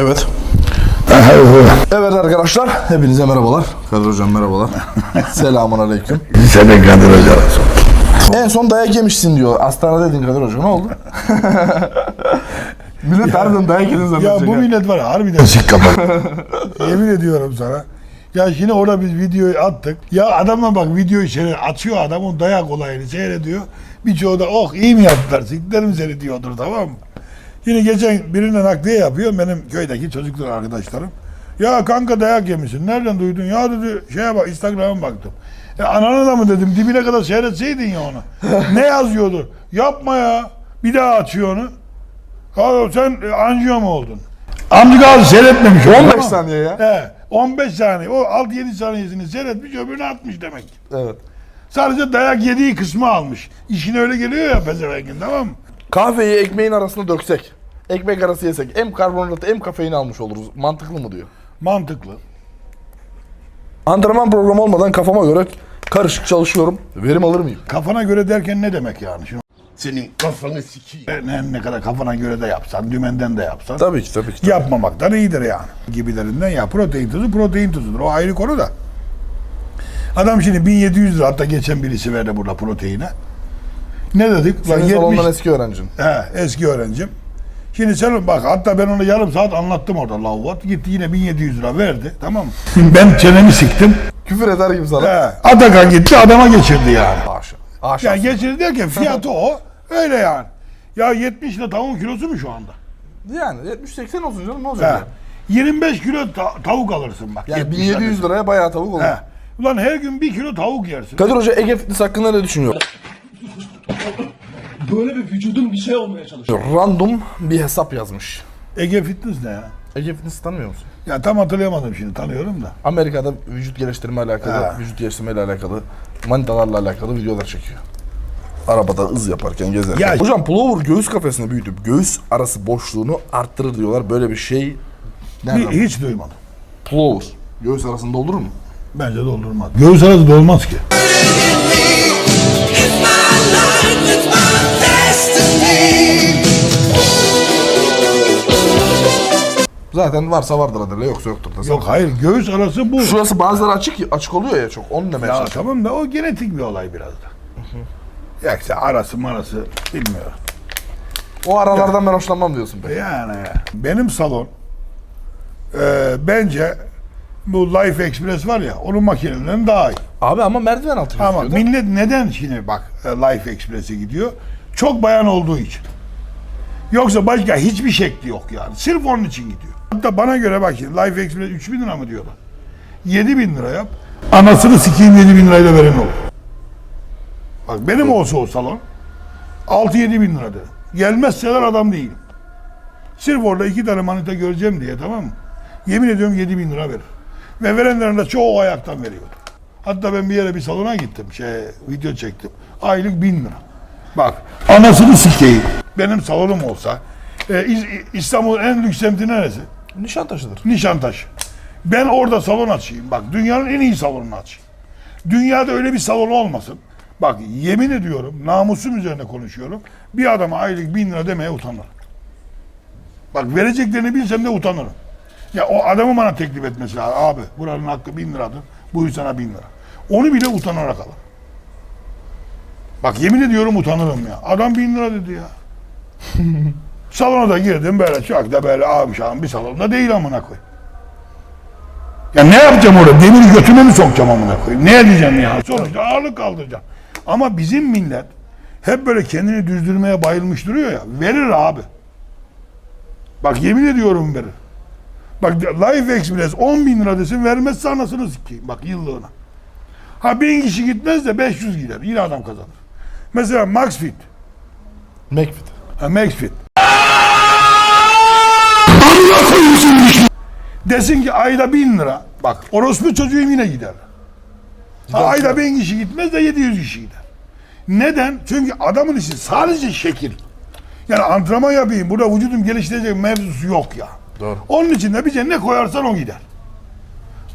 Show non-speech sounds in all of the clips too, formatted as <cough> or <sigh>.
Evet. Evet arkadaşlar, hepinize merhabalar. Kadir Hocam merhabalar. <laughs> Selamun aleyküm. Seni kandıracağız. En son dayak yemişsin diyor. Hastanedeydin Kadir Hocam, ne oldu? <laughs> Millet harbiden dayak yedin Ya zannedecek. bu millet var ya harbiden sik kapat. <laughs> Yemin ediyorum sana. Ya şimdi orada biz videoyu attık. Ya adamla bak videoyu şöyle açıyor adam o dayak olayını seyrediyor. Birçoğu da oh iyi mi yaptılar siklerim seni diyordur tamam mı? Yine geçen birine nakliye yapıyor benim köydeki çocuklar arkadaşlarım. Ya kanka dayak yemişsin. Nereden duydun? Ya dedi şeye bak Instagram'a baktım. E anana da mı dedim dibine kadar seyretseydin ya onu. ne <laughs> yazıyordu? Yapma ya. Bir daha açıyor onu. Ya sen e, anjiyo mu oldun? Amcık seyretmemiş. 15 tamam mı? saniye ya. He, 15 saniye. O 6-7 saniyesini seyretmiş öbürünü atmış demek. Evet. Sadece dayak yediği kısmı almış. İşine öyle geliyor ya pezevengin tamam mı? Kahveyi ekmeğin arasına döksek, ekmek arası yesek hem karbonhidratı hem kafeini almış oluruz. Mantıklı mı diyor. Mantıklı. Antrenman programı olmadan kafama göre karışık çalışıyorum. Verim alır mıyım? Kafana göre derken ne demek yani? Şimdi senin kafanı sikeyim. Ne, ne kadar kafana göre de yapsan, dümenden de yapsan. Tabii ki tabii ki. Yapmamaktan iyidir yani. Gibilerinden ya protein tuzu protein tuzudur. O ayrı konu da. Adam şimdi 1700 lira hatta geçen birisi verdi burada proteine. Ne dedik? Lan Senin 70 salondan eski öğrencin. He, eski öğrencim. Şimdi sen bak hatta ben ona yarım saat anlattım orada lavuvat. Gitti yine 1700 lira verdi tamam mı? ben çenemi siktim. Küfür eder gibi sana. He, Atakan gitti adama geçirdi yani. Haşa. Haşa. Yani geçirdi derken fiyatı o. Öyle yani. Ya 70 lira tavuğun kilosu mu şu anda? Yani 70-80 olsun canım ne olacak? He. 25 kilo ta- tavuk alırsın bak. Yani 70 1700 lira. liraya bayağı tavuk olur. He. Ulan her gün bir kilo tavuk yersin. Kadir Hoca Ege Fitness hakkında ne düşünüyor? Böyle bir vücudun bir şey olmaya çalışıyor. Random bir hesap yazmış. Ege Fitness ne ya? Ege Fitness tanımıyor musun? Ya tam hatırlayamadım şimdi tanıyorum da. Amerika'da vücut geliştirme alakalı, Ha. vücut geliştirme ile alakalı, manitalarla alakalı videolar çekiyor. Arabada hız yaparken gezerken. Ya- Hocam pullover göğüs kafesini büyütüp göğüs arası boşluğunu arttırır diyorlar. Böyle bir şey nereden? Hiç duymadım. Pullover. Göğüs arasında olur mu? Bence doldurmaz. Göğüs arası dolmaz ki. Zaten varsa vardır adıyla yoksa yoktur da. Yok hayır göğüs arası bu. Şurası bazıları açık açık oluyor ya çok. Onu demeye Ya çalışıyorum. tamam da o genetik bir olay biraz da. Yoksa arası marası bilmiyorum. O aralardan ben hoşlanmam diyorsun peki. Yani benim salon e, bence bu Life Express var ya onun makinelerinden daha iyi. Abi ama merdiven altı Ama gözüküyor da. millet neden şimdi bak e, Life Express'e gidiyor? Çok bayan olduğu için. Yoksa başka hiçbir şekli yok yani. Sırf onun için gidiyor. Hatta bana göre bak şimdi Life Express 3000 lira mı diyorlar? 7000 lira yap. Anasını sikeyim 7000 lirayla veren olur. Bak benim olsa o salon 6-7 bin lira derim. Gelmezseler adam değilim. Sırf orada iki tane manita göreceğim diye tamam mı? Yemin ediyorum 7 bin lira verir. Ve verenlerin de çoğu ayaktan veriyordu. Hatta ben bir yere bir salona gittim. Şey, video çektim. Aylık bin lira. Bak anasını sikeyim. Benim salonum olsa e, İstanbul'un en lüks semti neresi? Nişantaşı'dır. Nişantaşı. Ben orada salon açayım. Bak dünyanın en iyi salonunu açayım. Dünyada öyle bir salon olmasın. Bak yemin ediyorum namusum üzerine konuşuyorum. Bir adama aylık bin lira demeye utanırım. Bak vereceklerini bilsem de utanırım. Ya o adamı bana teklif etmesi lazım. Abi buranın hakkı bin liradır. Buyur sana bin lira. Onu bile utanarak alır. Bak yemin ediyorum utanırım ya. Adam bin lira dedi ya. <laughs> Salona da girdim böyle çok da böyle abişan bir salonda değil amına koy. Ya ne yapacağım orada? Demiri götüme mi sokacağım amına koyayım? Ne edeceğim ya? Sonuçta ağırlık kaldıracağım. Ama bizim millet hep böyle kendini düzdürmeye bayılmış duruyor ya. Verir abi. Bak yemin ediyorum verir. Bak Life Express 10 bin lira desin vermezse anasını sikeyim. Bak yıllığına. Ha bin kişi gitmez de 500 gider. Yine adam kazanır. Mesela Maxfit. McFit. Ha, Maxfit. Desin ki ayda bin lira. Bak orospu çocuğu yine gider. Ha, ayda bin kişi gitmez de 700 kişi gider. Neden? Çünkü adamın işi sadece şekil. Yani antrenman yapayım, burada vücudum geliştirecek mevzusu yok ya. Doğru. Onun için de bize ne koyarsan o gider.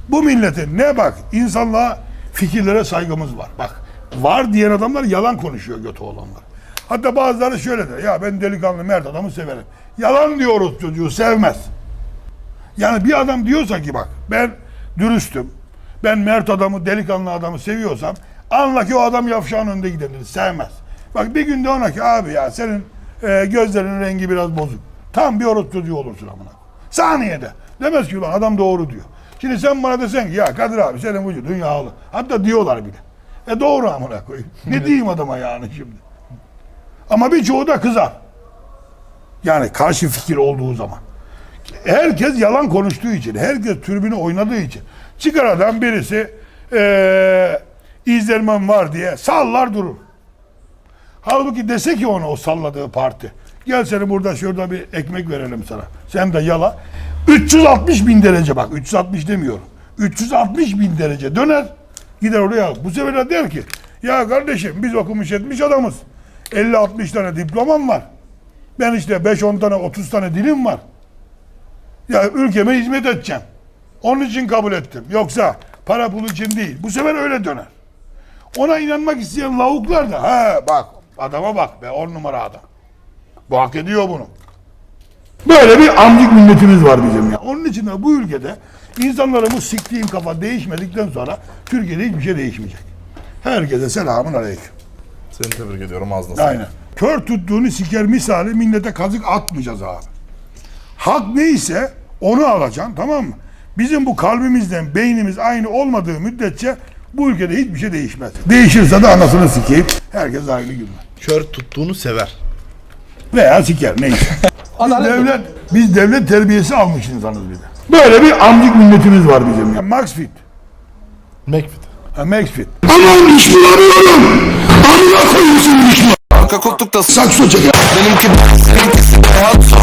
Bu milletin ne bak insanlığa fikirlere saygımız var. Bak var diyen adamlar yalan konuşuyor götü olanlar. Hatta bazıları şöyle der. Ya ben delikanlı mert adamı severim. Yalan diyoruz çocuğu sevmez. Yani bir adam diyorsa ki bak ben dürüstüm. Ben mert adamı, delikanlı adamı seviyorsam anla ki o adam yavşağın önünde gidenleri sevmez. Bak bir günde ona ki abi ya senin e, gözlerinin rengi biraz bozuk. Tam bir orospu çocuğu olursun amına. Saniyede. Demez ki ulan adam doğru diyor. Şimdi sen bana desen ki ya Kadir abi senin vücudun yağlı. Hatta diyorlar bile. E doğru amına koyayım. Ne diyeyim adama yani şimdi. Ama birçoğu da kızar. Yani karşı fikir olduğu zaman. Herkes yalan konuştuğu için, herkes türbünü oynadığı için. Çıkar birisi eee izlenmem var diye sallar durur. Halbuki dese ki ona o salladığı parti. Gel seni burada şurada bir ekmek verelim sana. Sen de yala. 360 bin derece bak 360 demiyorum. 360 bin derece döner. Gider oraya. Bu sefer de der ki ya kardeşim biz okumuş etmiş adamız. 50-60 tane diplomam var. Ben işte 5-10 tane 30 tane dilim var. Ya ülkeme hizmet edeceğim. Onun için kabul ettim. Yoksa para pul için değil. Bu sefer öyle döner. Ona inanmak isteyen lavuklar da ha bak adama bak be on numara adam. Bu hak ediyor bunu. Böyle bir amcık milletimiz var bizim ya. Onun için de bu ülkede insanlarımız siktiğin kafa değişmedikten sonra Türkiye'de hiçbir şey değişmeyecek. Herkese selamun aleyküm. Seni tebrik ediyorum ağzına sağlık. Aynen. Kör tuttuğunu siker misali millete kazık atmayacağız abi. Hak neyse onu alacaksın tamam mı? Bizim bu kalbimizden beynimiz aynı olmadığı müddetçe bu ülkede hiçbir şey değişmez. Değişirse de anasını sikeyim. Herkes aynı günler. Kör tuttuğunu sever. Veya siker neyse. <laughs> Biz devlet, biz devlet terbiyesi almış insanız bir de. Böyle bir amcık milletimiz var bizim ya. Max Fit. McFit. Ha, Max Fit. Aman diş bulamıyorum. Amına koyuyorsun diş Arka koltukta Sakso çeker. benimki